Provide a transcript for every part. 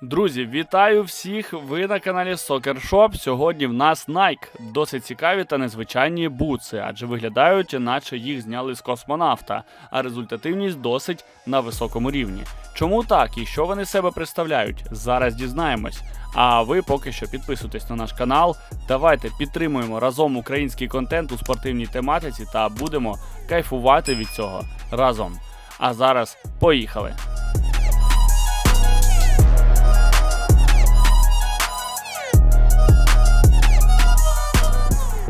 Друзі, вітаю всіх! Ви на каналі Soccer Shop. Сьогодні в нас Nike. Досить цікаві та незвичайні бутси, адже виглядають, наче їх зняли з космонавта, а результативність досить на високому рівні. Чому так і що вони себе представляють? Зараз дізнаємось. А ви поки що підписуйтесь на наш канал. Давайте підтримуємо разом український контент у спортивній тематиці та будемо кайфувати від цього разом. А зараз поїхали!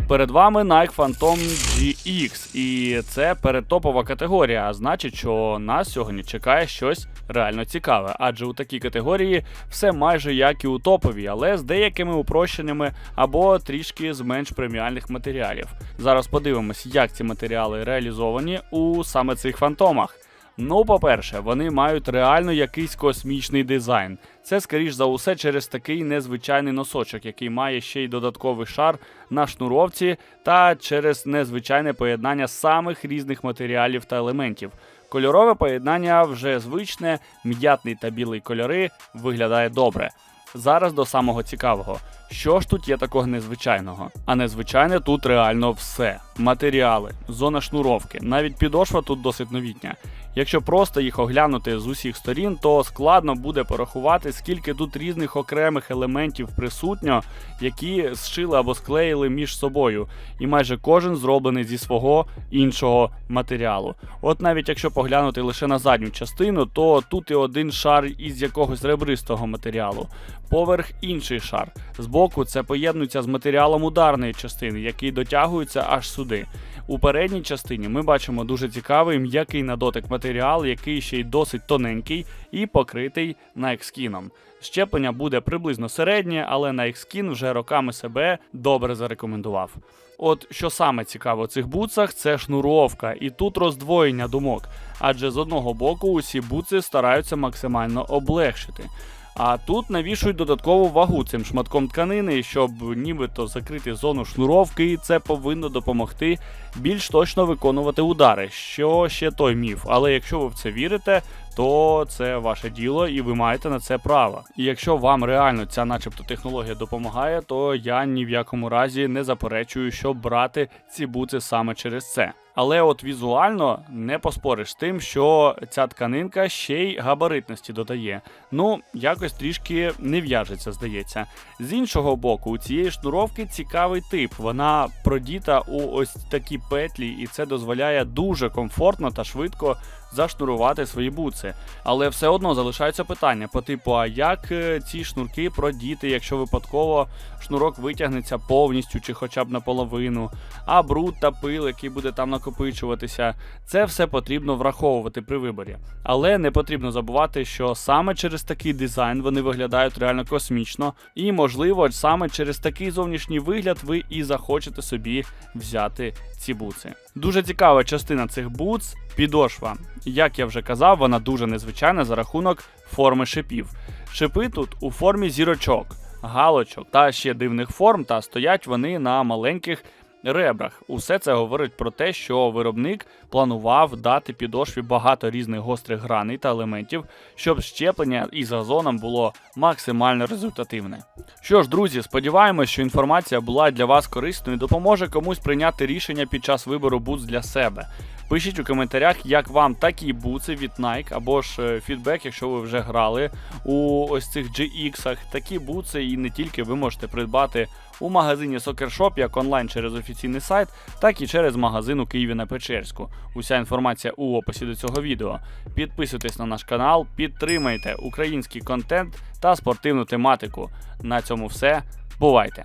Перед вами Nike Phantom GX, і це передтопова категорія. А значить, що нас сьогодні чекає щось реально цікаве, адже у такій категорії все майже як і у топовій, але з деякими упрощеннями або трішки з менш преміальних матеріалів. Зараз подивимось, як ці матеріали реалізовані у саме цих фантомах. Ну, по-перше, вони мають реально якийсь космічний дизайн. Це, скоріш за усе, через такий незвичайний носочок, який має ще й додатковий шар на шнуровці, та через незвичайне поєднання самих різних матеріалів та елементів. Кольорове поєднання вже звичне, м'ятний та білий кольори виглядає добре. Зараз до самого цікавого. Що ж тут є такого незвичайного? А незвичайне тут реально все: матеріали, зона шнуровки, навіть підошва тут досить новітня. Якщо просто їх оглянути з усіх сторін, то складно буде порахувати, скільки тут різних окремих елементів присутньо, які зшили або склеїли між собою, і майже кожен зроблений зі свого іншого матеріалу. От навіть якщо поглянути лише на задню частину, то тут і один шар із якогось ребристого матеріалу, поверх інший шар. Збоку це поєднується з матеріалом ударної частини, який дотягується аж сюди. У передній частині ми бачимо дуже цікавий м'який на дотик матеріал, який ще й досить тоненький і покритий найкскіном. Щеплення буде приблизно середнє, але найкскін вже роками себе добре зарекомендував. От що саме цікаво в цих бутсах, це шнуровка, і тут роздвоєння думок, адже з одного боку усі бутси стараються максимально облегшити. А тут навішують додаткову вагу цим шматком тканини, щоб нібито закрити зону шнуровки, і це повинно допомогти більш точно виконувати удари, що ще той міф. Але якщо ви в це вірите, то це ваше діло і ви маєте на це право. І якщо вам реально ця, начебто, технологія допомагає, то я ні в якому разі не заперечую, щоб брати ці буци саме через це. Але от візуально не поспориш з тим, що ця тканинка ще й габаритності додає. Ну, якось трішки не в'яжеться, здається. З іншого боку, у цієї шнуровки цікавий тип. Вона продіта у ось такі петлі, і це дозволяє дуже комфортно та швидко зашнурувати свої буци. Але все одно залишаються питання по типу: а як е, ці шнурки продіти, якщо випадково шнурок витягнеться повністю чи хоча б наполовину, а бруд та пил, який буде там накопичуватися, це все потрібно враховувати при виборі. Але не потрібно забувати, що саме через такий дизайн вони виглядають реально космічно, і, можливо, саме через такий зовнішній вигляд ви і захочете собі взяти ці буци. Дуже цікава частина цих буц підошва. Як я вже казав, вона дуже незвичайна за рахунок форми шипів. Шипи тут у формі зірочок, галочок та ще дивних форм, та стоять вони на маленьких ребрах. Усе це говорить про те, що виробник планував дати підошві багато різних гострих граней та елементів, щоб щеплення із газоном було максимально результативне. Що ж, друзі, сподіваємось, що інформація була для вас корисною і допоможе комусь прийняти рішення під час вибору бутс для себе. Пишіть у коментарях, як вам такі бутси від Nike, або ж фідбек, якщо ви вже грали у ось цих GX-ах. Такі бутси і не тільки ви можете придбати у магазині Soccer Shop як онлайн через офіційний сайт, так і через магазин у Києві на Печерську. Уся інформація у описі до цього відео. Підписуйтесь на наш канал, підтримайте український контент та спортивну тематику. На цьому все. Бувайте!